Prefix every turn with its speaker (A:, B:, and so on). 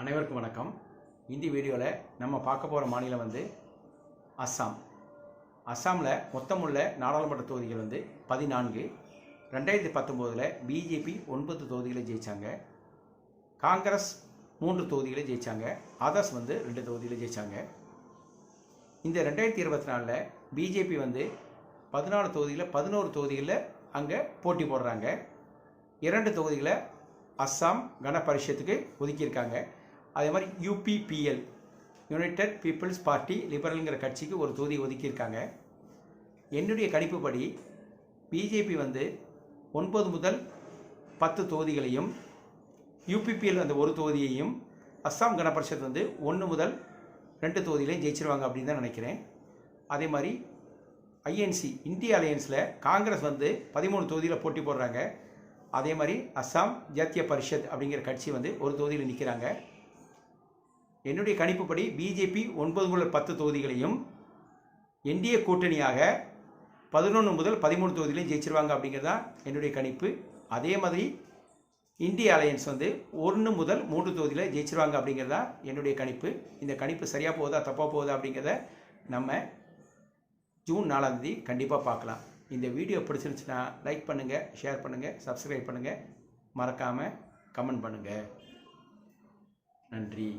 A: அனைவருக்கும் வணக்கம். இந்த வீடியோவில் நம்ம பார்க்க போகிற மாநிலம் வந்து அஸ்ஸாம் அஸ்ஸாமில் மொத்தமுள்ள நாடாளுமன்ற தொகுதிகள் வந்து பதினான்கு. ரெண்டாயிரத்தி பத்தொம்போதில் பிஜேபி ஒன்பது தொகுதிகளை ஜெயித்தாங்க காங்கிரஸ் மூன்று தொகுதிகளை ஜெயித்தாங்க அதர்ஸ் வந்து ரெண்டு தொகுதிகளை ஜெயித்தாங்க இந்த ரெண்டாயிரத்தி இருபத்தி நாலில் பிஜேபி வந்து பதினாலு தொகுதியில் பதினோரு தொகுதிகளில் அங்கே போட்டி போடுறாங்க. இரண்டு தொகுதிகளை அஸ்ஸாம் கன பரிஷத்துக்கு ஒதுக்கியிருக்காங்க. அதே மாதிரி யூபிபிஎல் யுனைடெட் பீப்புள்ஸ் பார்ட்டி லிபரல்ங்கிற கட்சிக்கு ஒரு தொகுதி ஒதுக்கியிருக்காங்க. என்னுடைய கணிப்புப்படி பிஜேபி வந்து ஒன்பது முதல் பத்து தொகுதிகளையும் யூபிபிஎல் அந்த ஒரு தொகுதியையும் அஸ்ஸாம் கணபரிஷத் வந்து ஒன்று முதல் ரெண்டு தொகுதியிலையும் ஜெயிச்சிருவாங்க அப்படின்னு தான் நினைக்கிறேன். அதே மாதிரி ஐஎன்சி இந்திய அலையன்ஸில் காங்கிரஸ் வந்து பதிமூணு தொகுதியில் போட்டி போடுறாங்க. அதே மாதிரி அஸ்ஸாம் ஜாத்திய பரிஷத் அப்படிங்கிற கட்சி வந்து ஒரு தொகுதியில் நிற்கிறாங்க என்னுடைய கணிப்புப்படி பிஜேபி ஒன்பது முதல் பத்து தொகுதிகளையும் என்டிஏ கூட்டணியாக பதினொன்று முதல் பதிமூணு தொகுதிகளையும் ஜெயிச்சிருவாங்க அப்படிங்கிறது தான் என்னுடைய கணிப்பு. அதே மாதிரி இந்திய அலையன்ஸ் வந்து ஒன்று முதல் மூன்று தொகுதியில் ஜெயிச்சிருவாங்க அப்படிங்கிறது தான் என்னுடைய கணிப்பு. இந்த கணிப்பு சரியாக போகுதா தப்பாக போகுதா அப்படிங்கிறத நம்ம ஜூன் நாலாம் தேதி கண்டிப்பாக பார்க்கலாம். இந்த வீடியோ பிடிச்சிருந்துச்சுன்னா லைக் பண்ணுங்கள் ஷேர் பண்ணுங்கள் சப்ஸ்கிரைப் பண்ணுங்கள் மறக்காமல் கமெண்ட் பண்ணுங்கள் நன்றி.